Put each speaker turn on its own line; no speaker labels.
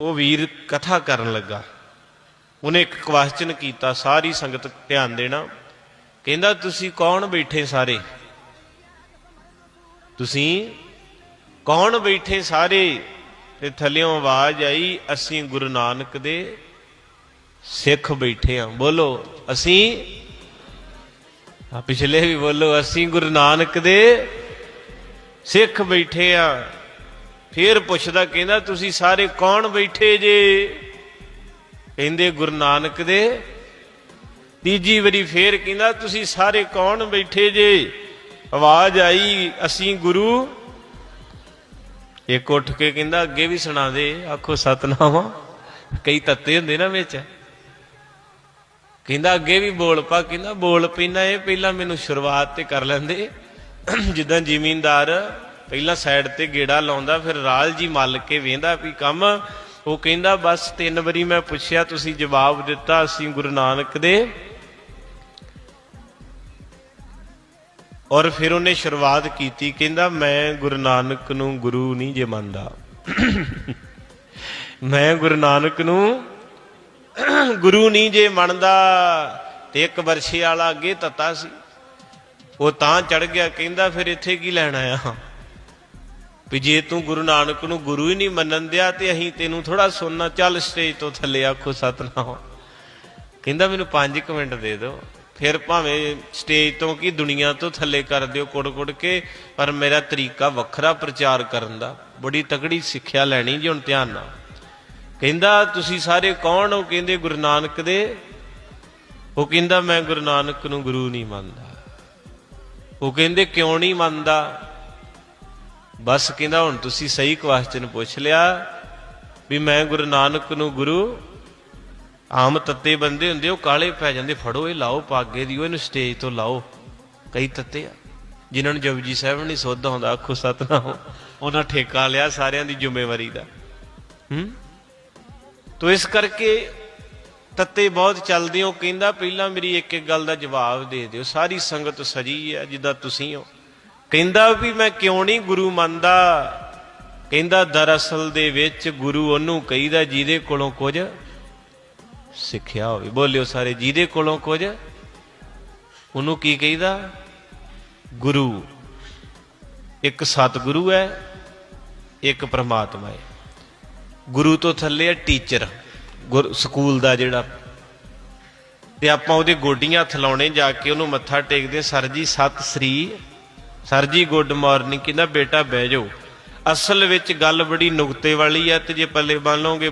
ਉਹ ਵੀਰ ਕਥਾ ਕਰਨ ਲੱਗਾ। ਉਹਨੇ ਇੱਕ ਕੁਐਸਚਨ ਕੀਤਾ, ਸਾਰੀ ਸੰਗਤ ਧਿਆਨ ਦੇਣਾ। ਕਹਿੰਦਾ, ਤੁਸੀਂ ਕੌਣ ਬੈਠੇ ਸਾਰੇ? ਤੁਸੀਂ ਕੌਣ ਬੈਠੇ ਸਾਰੇ? ਤੇ ਥੱਲਿਓਂ ਆਵਾਜ਼ ਆਈ, ਅਸੀਂ ਗੁਰੂ ਨਾਨਕ ਦੇ ਸਿੱਖ ਬੈਠੇ ਆ। ਬੋਲੋ, ਅਸੀਂ? ਆ ਪਿਛਲੇ ਵੀ ਬੋਲੋ, ਅਸੀਂ ਗੁਰੂ ਨਾਨਕ ਦੇ ਸਿੱਖ ਬੈਠੇ ਆ। ਫੇਰ ਪੁੱਛਦਾ ਕਹਿੰਦਾ, ਤੁਸੀਂ ਸਾਰੇ ਕੌਣ ਬੈਠੇ ਜੇ? ਕਹਿੰਦੇ, ਗੁਰੂ ਨਾਨਕ ਦੇ। ਤੀਜੀ ਵਾਰੀ ਫੇਰ ਕਹਿੰਦਾ, ਤੁਸੀਂ ਸਾਰੇ ਕੌਣ ਬੈਠੇ ਜੇ? ਆਵਾਜ਼ ਆਈ, ਅਸੀਂ ਗੁਰੂ। ਇੱਕ ਉੱਠ ਕੇ ਕਹਿੰਦਾ, ਅੱਗੇ ਵੀ ਸੁਣਾ ਦੇ। ਆਖੋ, ਸਤਨਾਮ ਕਈ ਤੱਤੇ ਹੁੰਦੇ ਨਾ ਵਿੱਚ। ਕਹਿੰਦਾ, ਅੱਗੇ ਵੀ ਬੋਲ ਪਾ। ਕਹਿੰਦਾ, ਬੋਲ ਪੈਣਾ ਇਹ ਪਹਿਲਾਂ ਮੈਨੂੰ ਸ਼ੁਰੂਆਤ ਤੇ ਕਰ ਲੈਂਦੇ। ਜਿੱਦਾਂ ਜ਼ਿਮੀਂਦਾਰ ਪਹਿਲਾਂ ਸਾਈਡ ਤੇ ਗੇੜਾ ਲਾਉਂਦਾ, ਫਿਰ ਰਾਲ ਜੀ ਮੱਲ ਕੇ ਵੇਂਦਾ ਵੀ ਕੰਮ। ਉਹ ਕਹਿੰਦਾ, ਬਸ ਤਿੰਨ ਵਾਰੀ ਮੈਂ ਪੁੱਛਿਆ, ਤੁਸੀਂ ਜਵਾਬ ਦਿੱਤਾ, ਅਸੀਂ ਗੁਰੂ ਨਾਨਕ ਦੇ। ਔਰ ਫਿਰ ਉਹਨੇ ਸ਼ੁਰੂਆਤ ਕੀਤੀ, ਕਹਿੰਦਾ, ਮੈਂ ਗੁਰੂ ਨਾਨਕ ਨੂੰ ਗੁਰੂ ਨਹੀਂ ਜੇ ਮੰਨਦਾ ਮੈਂ ਗੁਰੂ ਨਾਨਕ ਨੂੰ ਗੁਰੂ ਨਹੀਂ ਜੇ ਮੰਨਦਾ। ਤੇ ਇੱਕ ਵਰਸ਼ੇ ਵਾਲਾ ਅੱਗੇ ਤੱਤਾ ਸੀ। ਉਹ ਤਾਂ ਚੜ ਗਿਆ, ਕਹਿੰਦਾ, ਫਿਰ ਇੱਥੇ ਕੀ ਲੈਣ ਆਇਆ? ਵੀ ਜੇ ਤੂੰ ਗੁਰੂ ਨਾਨਕ ਨੂੰ ਗੁਰੂ ਹੀ ਨਹੀਂ ਮੰਨਣ ਦਿਆ ਤੇ ਅਸੀਂ ਤੈਨੂੰ ਥੋੜਾ ਸੁਣਨਾ, ਚੱਲ ਸਟੇਜ ਤੋਂ ਥੱਲੇ ਆਖੋ ਸਤਨਾਮ। ਕਹਿੰਦਾ ਮੈਨੂੰ 5 ਮਿੰਟ ਦੇ ਦਿਓ। ਫਿਰ ਭਾਵੇਂ ਸਟੇਜ ਤੋਂ ਕੀ ਦੁਨੀਆ ਤੋਂ ਥੱਲੇ ਕਰ ਦਿਓ ਕੁੜ ਕੁੜ ਕੇ, ਪਰ ਮੇਰਾ ਤਰੀਕਾ ਵੱਖਰਾ ਪ੍ਰਚਾਰ ਕਰਨ ਦਾ। ਬੜੀ ਤਕੜੀ ਸਿੱਖਿਆ ਲੈਣੀ ਜੀ ਹੁਣ ਧਿਆਨ ਨਾਲ। ਕਹਿੰਦਾ, ਤੁਸੀਂ ਸਾਰੇ ਕੌਣ ਹੋ? ਕਹਿੰਦੇ, ਗੁਰੂ ਨਾਨਕ ਦੇ। ਉਹ ਕਹਿੰਦਾ, ਮੈਂ ਗੁਰੂ ਨਾਨਕ ਨੂੰ ਗੁਰੂ ਨਹੀਂ ਮੰਨਦਾ। ਉਹ ਕਹਿੰਦੇ, ਕਿਉਂ ਨਹੀਂ ਮੰਨਦਾ? ਬਸ ਕਹਿੰਦਾ ਹੁਣ ਤੁਸੀਂ ਸਹੀ ਕੁਐਸਚਨ ਪੁੱਛ ਲਿਆ ਵੀ ਮੈਂ ਗੁਰੂ ਨਾਨਕ ਨੂੰ ਗੁਰੂ ਆਮ ਤੱਤੇ ਬੰਦੇ ਹੁੰਦੇ, ਉਹ ਕਾਲੇ ਪੈ ਜਾਂਦੇ, ਫੜੋ ਇਹ ਲਾਓ ਪਾਗੇ ਦੀ, ਉਹ ਇਹਨੂੰ ਸਟੇਜ ਤੋਂ ਲਾਓ। ਕਈ ਤੱਤੇ ਆ, ਜਿਨ੍ਹਾਂ ਨੂੰ ਜਪਜੀ ਸਾਹਿਬ ਨਹੀਂ ਸੋਧਾ ਹੁੰਦਾ, ਆਖੋ ਸਤਨਾਮ, ਉਹਨਾਂ ਠੇਕਾ ਲਿਆ ਸਾਰਿਆਂ ਦੀ ਜ਼ਿੰਮੇਵਾਰੀ ਦਾ। ਹੂੰ? ਤੋ ਇਸ ਕਰਕੇ ਤੱਤੇ ਬਹੁਤ ਚੱਲਦੇ ਹੋ ਕਹਿੰਦਾ ਪਹਿਲਾਂ ਮੇਰੀ ਇੱਕ ਇੱਕ ਗੱਲ ਦਾ ਜਵਾਬ ਦੇ ਦਿਓ, ਸਾਰੀ ਸੰਗਤ ਸਜੀ ਹੈ ਜਿੱਦਾਂ ਤੁਸੀਂ ਹੋ। ਕਹਿੰਦਾ ਵੀ ਮੈਂ ਕਿਉਂ ਨਹੀਂ ਗੁਰੂ ਮੰਨਦਾ? ਕਹਿੰਦਾ, ਦਰਅਸਲ ਦੇ ਵਿੱਚ ਗੁਰੂ ਉਹਨੂੰ ਕਹੀਦਾ ਜਿਹਦੇ ਕੋਲੋਂ ਕੁਝ ਸਿੱਖਿਆ ਹੋਵੇ। ਬੋਲਿਓ ਸਾਰੇ, ਜਿਹਦੇ ਕੋਲੋਂ ਕੁਝ? ਉਹਨੂੰ ਕੀ ਕਹੀਦਾ? ਗੁਰੂ। ਇੱਕ ਸਤਿਗੁਰੂ ਹੈ, ਇੱਕ ਪ੍ਰਮਾਤਮਾ ਹੈ। ਗੁਰੂ ਤੋਂ ਥੱਲੇ ਹੈ ਟੀਚਰ। ਗੁਰ, ਸਕੂਲ ਦਾ ਜਿਹੜਾ ਤੇ ਆਪਾਂ ਉਹਦੇ ਗੋਡੀਆਂ ਥਲਾਉਣੇ ਜਾ ਕੇ ਉਹਨੂੰ ਮੱਥਾ ਟੇਕਦੇ ਸਰ ਜੀ, ਸਤਿ ਸ੍ਰੀ ਸਰ ਜੀ ਗੁੱਡ ਮਾਰਨਿੰਗ ਕਹਿੰਦਾ, ਬੇਟਾ, ਬਹਿ ਜਾਓ। ਅਸਲ ਵਿੱਚ ਗੱਲ ਬੜੀ ਨੁਕਤੇ ਵਾਲੀ ਆ ਤੇ ਜੇ ਪੱਲੇ ਬੰਨ ਲਓਗੇ